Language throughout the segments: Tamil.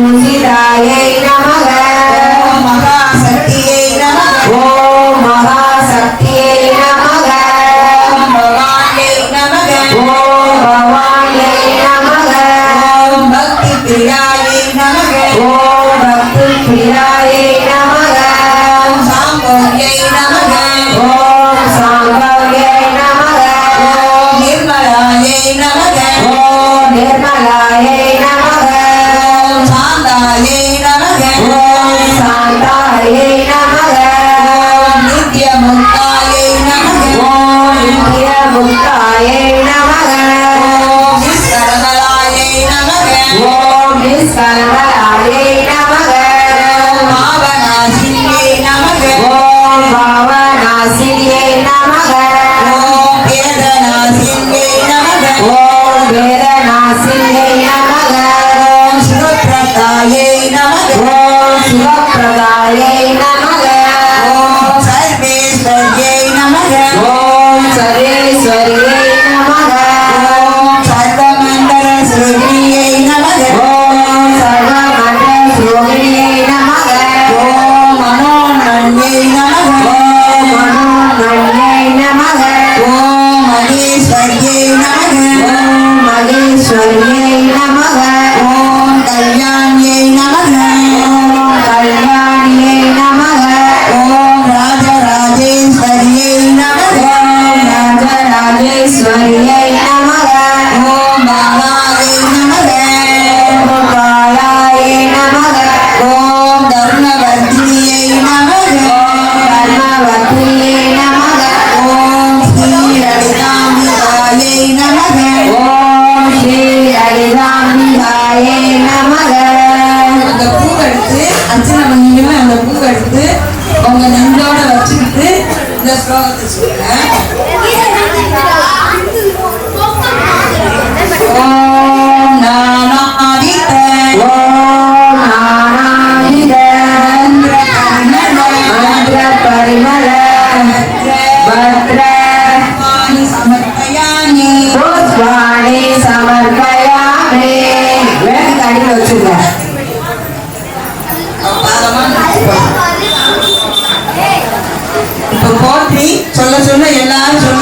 música. olha அந்த பூவை எடுத்து அர்ச்சனை பண்ணிக்கணும் அந்த பூவை எடுத்து உங்க நண்போட வச்சுக்கிட்டு இந்த ஸ்லோகத்தை சொல்லுங்க சொன்ன எல்லாரும்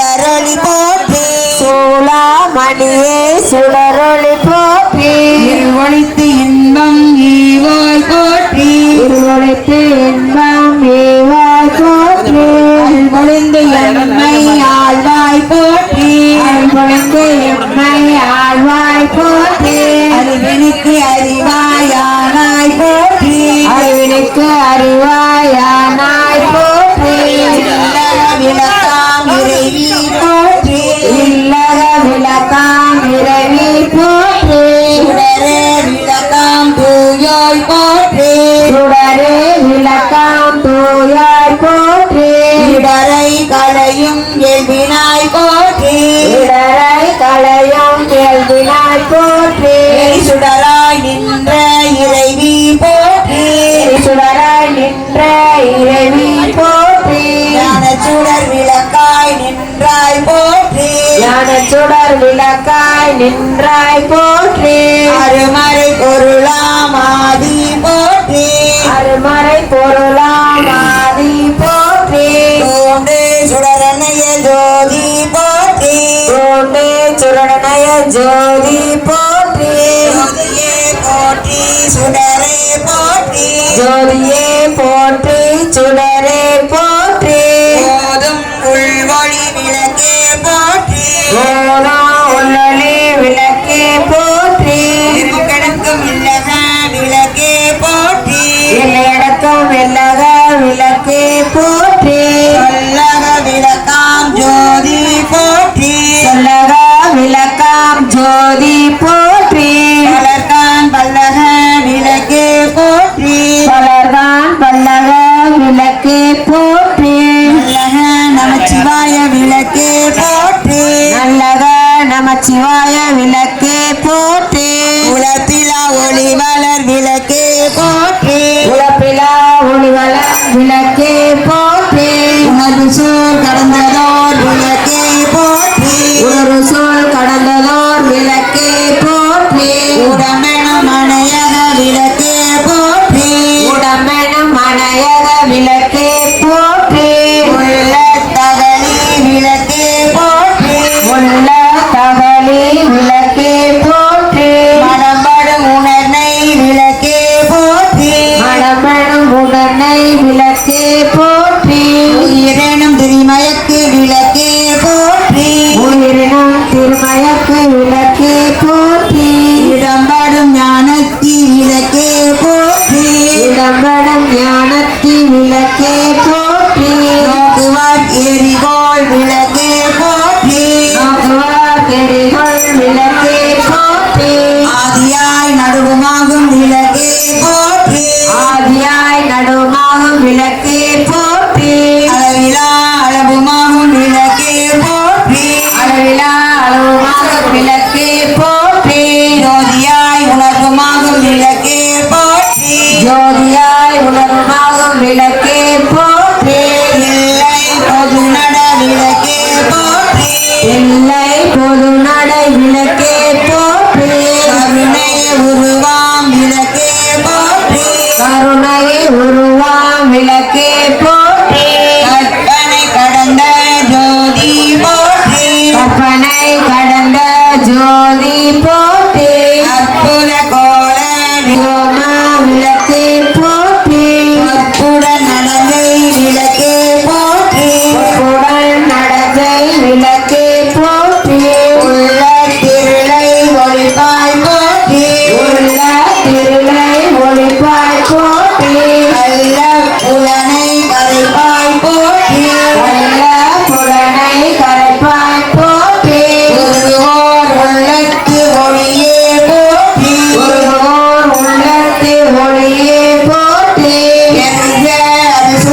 சுடரொளி போற்றி. சோழாமணியே சுடரொளி போற்றி. ஒளி விளக்காய் நின்றாய் போற்றி. அருமறை பொருளாம் ஆதி போற்றி. அருமறை பொருளாம் ஆதி போற்றி. தோன்றே சுடரணைய ஜோதி போற்றி. தோன்றே சுடரணைய ஜோதி போற்றி. ஜோதியே போற்றி சுடரே போற்றி. ஜோதியே போற்றி சுடரே போற்றி. போதும் உள்வழி விளக்கே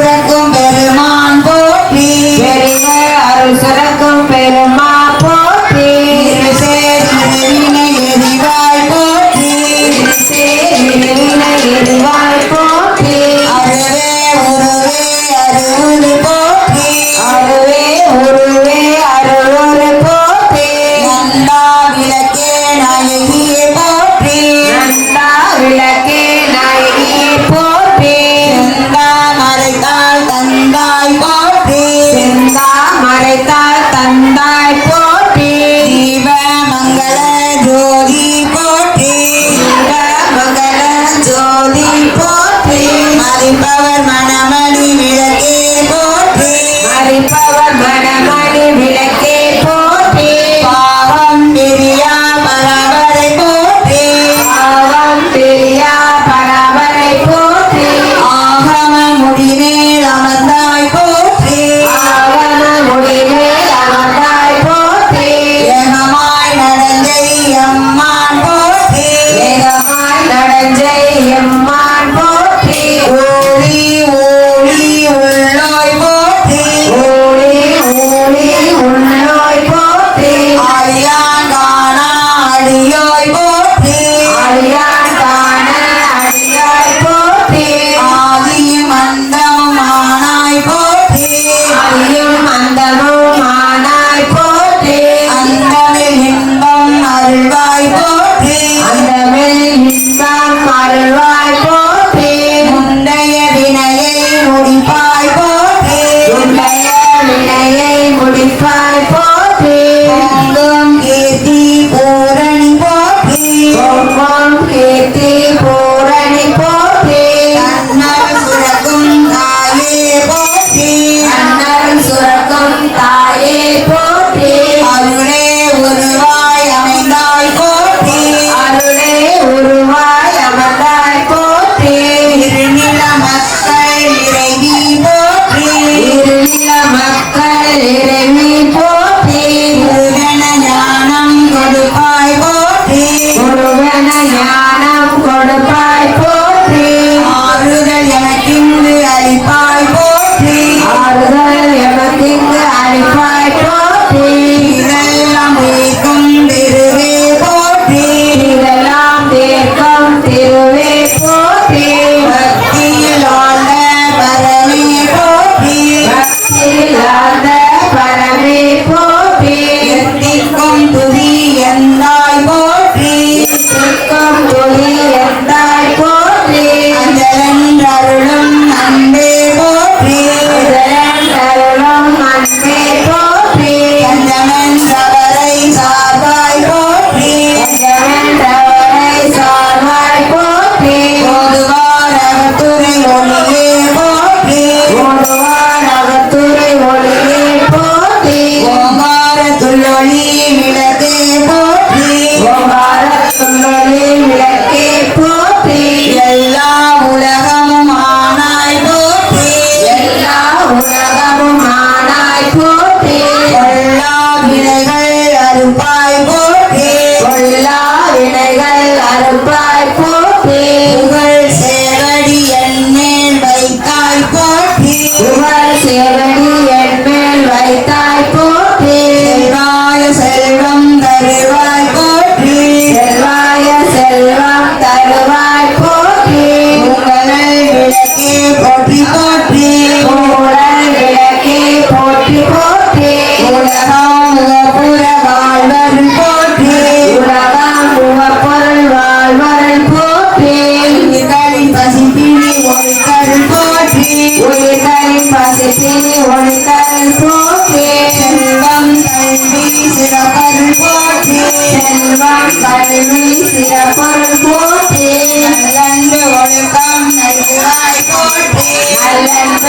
Hong Kong. போற்றி செந்தா மறைத்தா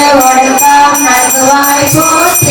நல்லன்பு ஒழுக்கம் நல்குவாய் போற்றி